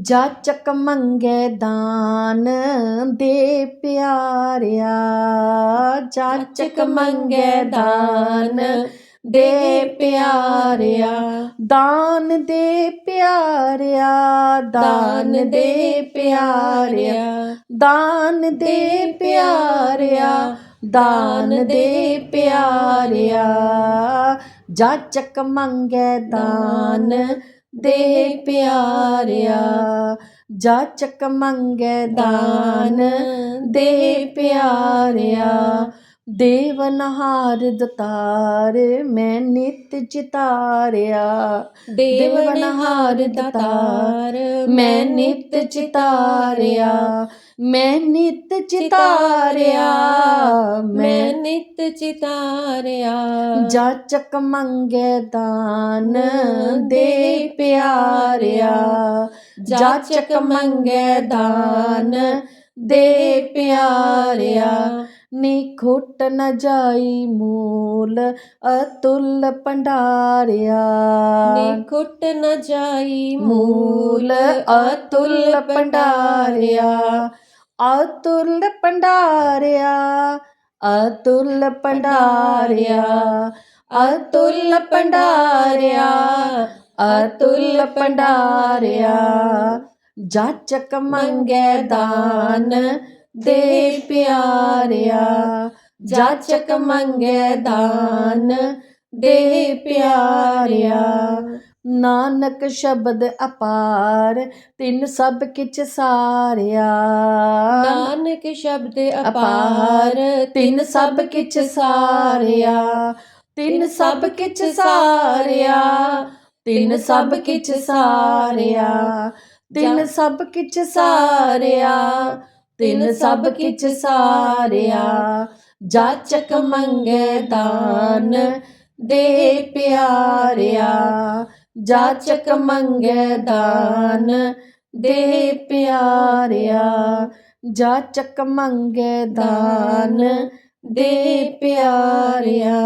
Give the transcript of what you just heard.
ਜਾਚਕ ਮੰਗੇ ਦਾਨ ਦੇ ਪਿਆਰਿਆ। ਜਾਚਕ ਮੰਗੇ ਦਾਨ ਦੇ ਪਿਆਰਿਆ। ਦਾਨ ਦੇ ਪਿਆਰਿਆ ਦਾਨ ਦੇ ਪਿਆਰਿਆ। ਦਾਨ ਦੇ ਪਿਆਰਿਆ ਦਾਨ ਦੇ ਪਿਆਰਿਆ। ਜਾਚਕ ਮੰਗੇ ਦਾਨ ਦੇ ਪਿਆਰਿਆ ਜਾ ਚੱਕ ਮੰਗੇ ਦਾਨ। ਦੇ ਪਿਆਰਿਆ ਦੇਵਨਹਾਰ ਦਤਾਰ ਮੈਂ ਨਿਤ ਚਿਤਾਰਿਆ। ਦੇਵਨਹਾਰ ਦਤਾਰ ਮੈਂ ਨਿਤ ਚਿਤਾਰਿਆ। ਮੈਂ ਨਿਤ ਚਿਤਾਰਿਆ। ਮੈਂ ਨਿਤ ਚਿਤਾਰਿਆ। ਜਾਚਕ ਮੰਗੇ ਦਾਨ ਦੇ ਪਿਆਰਿਆ। ਜਾਚਕ ਮੰਗੇ ਦਾਨ ਦੇ ਪਿਆਰਿਆ। ਨੀ ਖੁੱਟ ਨ ਜਾਈ ਮੂਲ ਅਤੁੱਲ ਭੰਡਾਰਿਆ। ਨੀ ਖੁੱਟ ਨ ਜਾਈ ਮੂਲ ਅਤੁੱਲ ਭੰਡਾਰਿਆ। ਅਤੁੱਲ ਭੰਡਾਰਿਆ ਅਤੁੱਲ ਭੰਡਾਰਿਆ ਅਤੁੱਲ ਭੰਡਾਰਿਆ ਅਤੁੱਲ ਭੰਡਾਰਿਆ। ਜਾਚਕ ਮੰਗੇ ਦਾਨ ਦੇ ਪਿਆਰਿਆ ਜਾਚਕ ਮੰਗੇ ਦਾਨ ਦੇ ਪਿਆਰਿਆ। ਨਾਨਕ ਸ਼ਬਦ ਅਪਾਰ ਤਿੰਨ ਸਭ ਕਿਛ ਸਾਰਿਆ। ਨਾਨਕ ਸ਼ਬਦ ਅਪਾਰ ਤਿੰਨ ਸਭ ਕਿਛ ਸਾਰਿਆ। ਤਿੰਨ ਸਭ ਕਿਛ ਸਾਰਿਆ। ਤਿੰਨ ਸਭ ਕਿਛ ਸਾਰਿਆ। ਤਿੰਨ ਸਭ ਕਿਛ ਸਾਰਿਆ। ਤਿੰਨ ਸਭ ਕਿਛ ਸਾਰਿਆ ਜਾਚਕ ਮੰਗੇ ਦਾਨ ਦੇ ਪਿਆਰਿਆ ਜਾਚਕ ਮੰਗੇ ਦਾਨ ਦੇ ਪਿਆਰਿਆ ਜਾਚਕ ਮੰਗੇ ਦਾਨ ਦੇ ਪਿਆਰਿਆ।